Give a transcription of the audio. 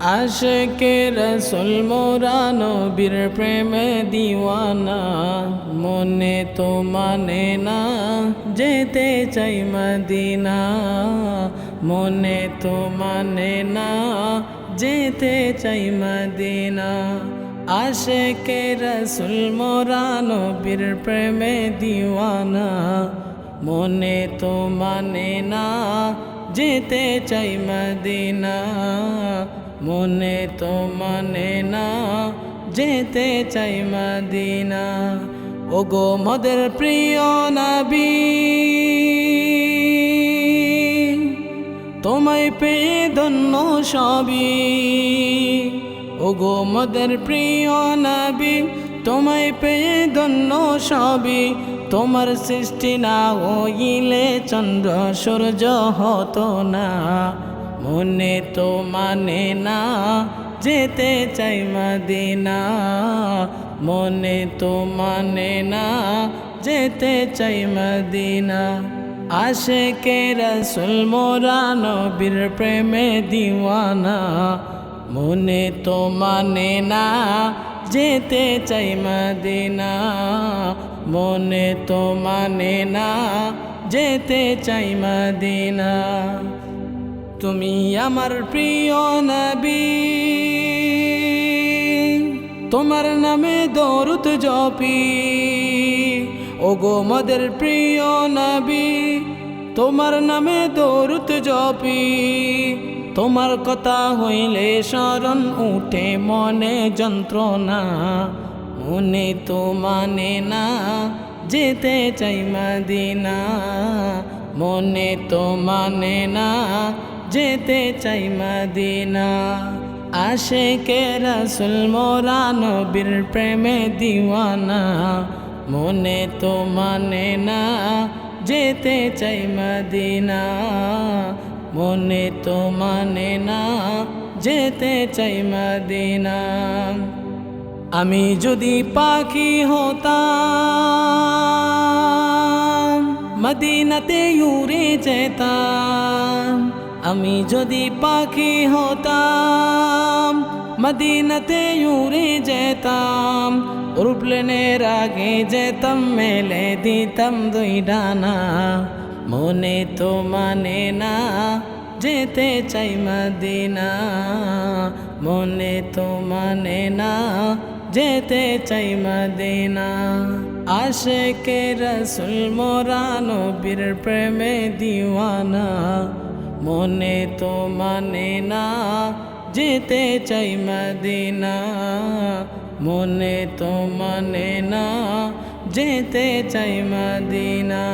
আশেকে রসুল, মোরা নবীর প্রেমে দিওয়ানা। মনে তো মানে না, যেতে চাই মদিনা। মনে তো মানে না, যেতে চাই মদিনা। আশেকে রসুল, মোরা নবীর প্রেমে দিওয়ানা। মনে তো মানে না, যেতে চাই মদিনা। মনে তো মানে না, যেতে চাই মদিনা। ও গো মদের প্রিয় নবী, তোমায় পেয়ে ধন্য সবই। ও গো মদের প্রিয় নবী, তোমায় পেয়ে ধন্য সবই। তোমার সৃষ্টি না হইলে চন্দ্র সূর্য হতো না। মনে তো মানে না, যেতে চাই মদিনা। মনে তো মানে না, যেতে চাই মদিনা। আশেকে রসুল, মোরা নবীর প্রেমে দিওয়ানা। মনে তো মানে না, যেতে চাই মদিনা। মনে তো মানে না, যেতে চাই মদিনা। তুমি আমার প্রিয় নবী। তোমার নামে দৌরুত জপি। ও গো মদের প্রিয় নবী, তোমার নামে দৌরুত জপি। তোমার কথা হইলে শরণ উঠে মনে যন্ত্রণা। মনে তো মানে না, যেতে চাই মদিনা। মনে তো মানে না যেতে চাই মদিনা। আশেকে রসুল মোরা নবীর প্রেমে দিওয়ানা। মনে তো মানে না, যেতে চাই মদিনা। মনে তো মানে না, যেতে চাই মদিনা। আমি যদি পাখি হতাম, মদিনাতে উড়ে যেতাম। আমি যদি পাখি হতাম, মদিনাতে উড়ে যেতাম উড়প্লেনের আগে যেতাম, মেলে দিতাম দুই ডানা। মনে তো মানে না, যেতে চাই মদিনা। মনে তো মানে না, যেতে চাই মদিনা। আশেকে রসুল, মোরা নবীর প্রেমে দিওয়ানা। মনে তো মানে না যেতে চাই মদিনা। মনে তো মানে না যেতে চাই মদিনা।